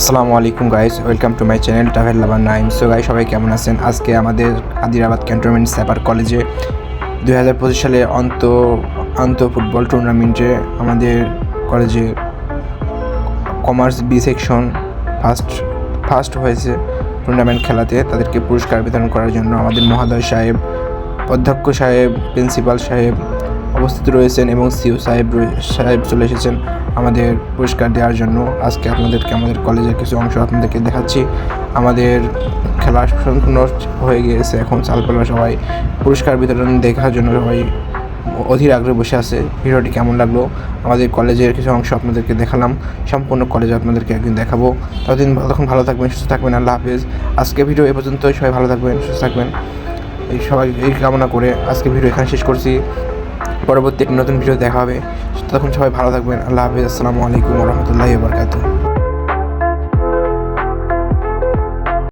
আসসালামু আলাইকুম guys welcome to my channel travel lover Naim so guy সবাই কেমন আছেন? আজকে আমাদের আদিরাবাদ ক্যান্টনমেন্ট স্যাপার কলেজে দুই হাজার পঁচিশ সালে অন্ত আন্ত ফুটবল টুর্নামেন্টে আমাদের কলেজে commerce B section first first হয়েছে টুর্নামেন্ট খেলাতে। তাদেরকে পুরস্কার বিতরণ করার জন্য আমাদের মহাদয় সাহেব, অধ্যক্ষ সাহেব প্রিন্সিপাল সাহেব উপস্থিত রয়েছেন এবং সিও সাহেব সাহেব চলে এসেছেন আমাদের পুরস্কার দেওয়ার জন্য। আজকে আপনাদেরকে আমাদের কলেজের কিছু অংশ আপনাদেরকে দেখাচ্ছি। আমাদের খেলা সম্পূর্ণ হয়ে গিয়েছে। এখন চালপালা সবাই পুরস্কার বিতরণ দেখার জন্য সবাই অধীর আগ্রহে বসে আছে। ভিডিওটি কেমন লাগল? আমাদের কলেজের কিছু অংশ আপনাদেরকে দেখালাম। সম্পূর্ণ কলেজ আপনাদেরকে একদিন দেখাবো। ততদিন তখন ভালো থাকবেন, সুস্থ থাকবেন। আল্লাহ হাফিজ। আজকে ভিডিও এ পর্যন্ত সবাই ভালো থাকবেন, সুস্থ থাকবেন। এই সবাই এই কামনা করে আজকে ভিডিও এখানে শেষ করছি। পরবর্তী একটি নতুন ভিডিও দেখা হবে। তখন সবাই ভালো থাকবেন। আল্লাহ হাফিজ। আসসালামু আলাইকুম রহমতুল্লাহ বরকাতুহ।